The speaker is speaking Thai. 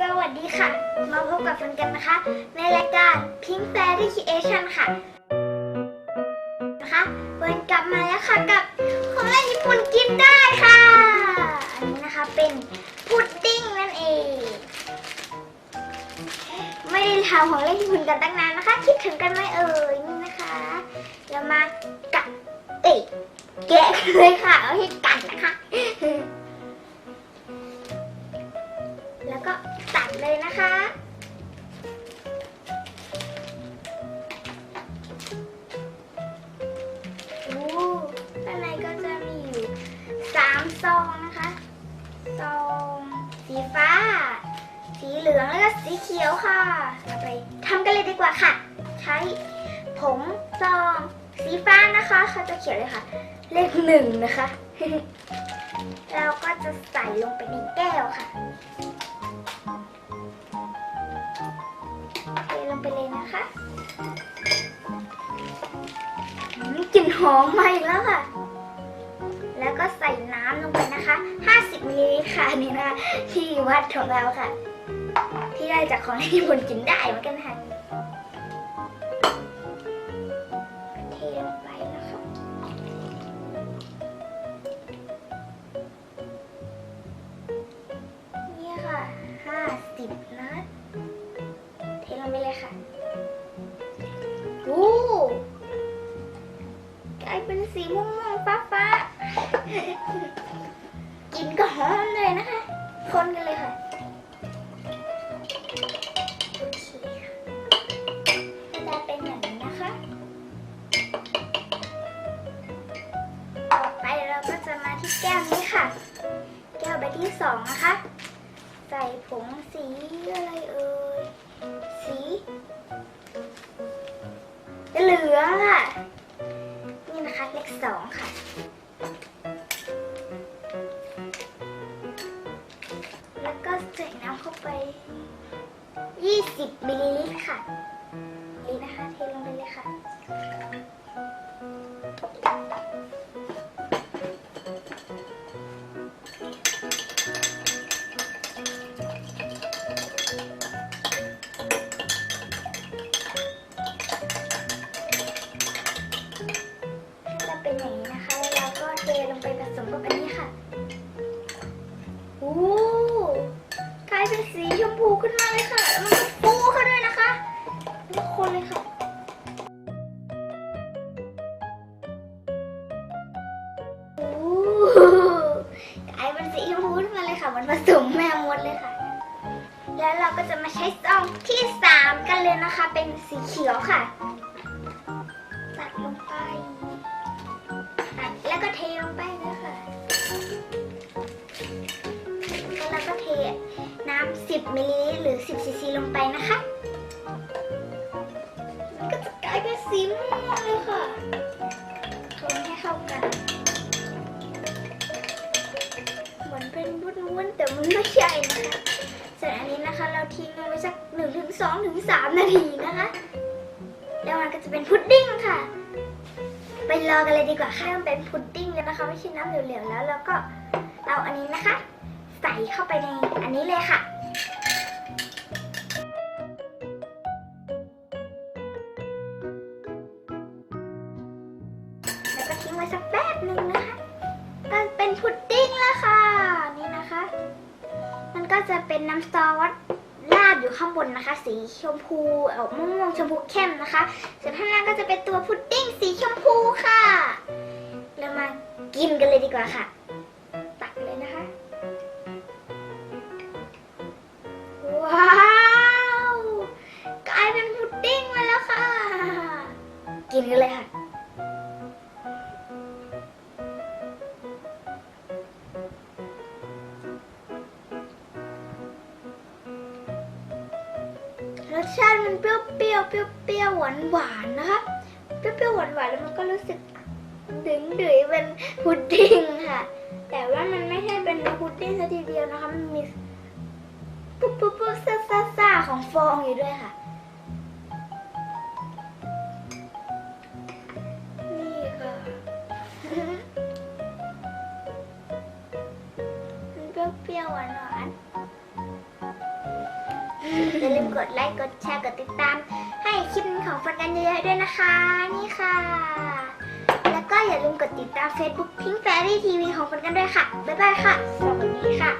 สวัสดีค่ะ มาพบกับฟันกันนะคะ ในรายการ Pink Fairy Creation ค่ะ นะคะเฟิร์นกลับมาแล้วค่ะกับของเล่นญี่ปุ่นกินได้ค่ะ อันนี้นะคะเป็นพุดดิ้งนั่นเอง ไม่ได้ทำของเล่นญี่ปุ่นกันตั้งนานนะคะ คิดถึงกันไหมเอ่ยนี่นะคะ เรามากัดเอ้ยแกะเลยค่ะเอาให้กัด ซองนะคะ ซอง สีฟ้า สีเหลืองแล้วก็สีเขียวค่ะเราไปทำกันเลยดีกว่าค่ะ ใช้ผงซอง สีฟ้านะคะเขาจะเขียนเลยค่ะ เลขหนึ่งนะคะ เราก็จะใส่ลงไปในแก้วค่ะเทลงไปเลยนะคะกลิ่นหอมมาอีกแล้วค่ะ ก็ใส่น้ำลงไปนะคะ 50มิลลิลิตรค่ะนี่นะคะที่วัดของเราค่ะ ที่ได้จากของที่ญี่ปุ่นกินได้เหมือนกันค่ะเทลงไปนะคะนี่ค่ะ50นะเทลงไปเลยค่ะโอ้กลายเป็นสีม่วง ก็หอมเลยนะคะ คนกันเลยค่ะโอเคค่ะก็จะเป็นอย่างนี้นะคะ ต่อไปเราก็จะมาที่แก้วนี้ค่ะ แก้วใบที่สองนะคะ ใส่ผงสีอะไรเอ่ย สีเหลืองค่ะ นี่นะคะเลขสองค่ะ แล้วก็ใส่น้ำเข้าไป 20มิลลิลิตรค่ะ นี่นะคะเทลงไปเลยค่ะจะเป็นอย่างนี้นะคะ แล้วเราก็เทลงไปผสมกับอันนี้ค่ะโอ้ ขึ้นมาเลยค่ะ แล้วมันก็ฟูขึ้นด้วยนะคะทุกคนเลยค่ะโอ้กลายเป็นสีชมพูขึ้นมาเลยค่ะ มันผสมแม่มดเลยค่ะ แล้วเราก็จะมาใช้ซองที่สามกันเลยนะคะ เป็นสีเขียวค่ะ ตัดลงไป น้ำ 10มิลลิลิตรหรือ 10ซีซีลงไปนะคะ มันก็จะกลายเป็นสีม่วงเลยค่ะคนให้เข้ากัน เหมือนเป็นวุ้นๆแต่มันไม่ใช่นะคะส่วนอันนี้นะคะ เราทิ้งไว้สัก1ถึง2ถึง3นาทีนะคะ แล้วมันก็จะเป็นพุดดิ้งค่ะไปรอกันเลยดีกว่าค่ะมันเป็นพุดดิ้งแล้วนะคะ ไม่ใช่น้ำเหลวๆแล้วแล้วก็เอาอันนี้นะคะ ใส่เข้าไปในอันนี้เลยค่ะแล้วก็ทิ้งไว้สักแป๊บหนึ่งนะคะก็เป็นพุดดิ้งแล้วค่ะนี่นะคะ มันก็จะเป็นน้ำซอสราดอยู่ข้างบนนะคะ สีชมพูออกม่วงๆชมพูเข้มนะคะส่วนข้างล่างก็จะเป็นตัวพุดดิ้งสีชมพูค่ะ เรามากินกันเลยดีกว่าค่ะ สชาติมันเปรี้ยวเปรี้ยวเปรี้ยวเปรี้ยวหวานหวานนะคะเปรี้ยวเปรี้ยวหวานหวานแล้วมันก็รู้สึกดึงดึยเป็นพุดดิ้งค่ะ แต่ว่ามันไม่ใช่เป็นพุดดิ้งซะทีเดียวนะคะมันมีปุ๊บปุ๊บปุ๊บซ่าซ่าซ่าของฟองอยู่ด้วยค่ะนี่ค่ะมันเปรี้ยวเปรี้ยวหวานหวาน อย่าลืมกดไลค์ กดแชร์ กดติดตาม ให้คลิปของฟันกันเยอะๆด้วยนะคะ นี่ค่ะ แล้วก็อย่าลืมกดติดตาม Facebook Pink Fairy TV ของฟันกันด้วยค่ะ บ๊ายบายค่ะ สวัสดีค่ะ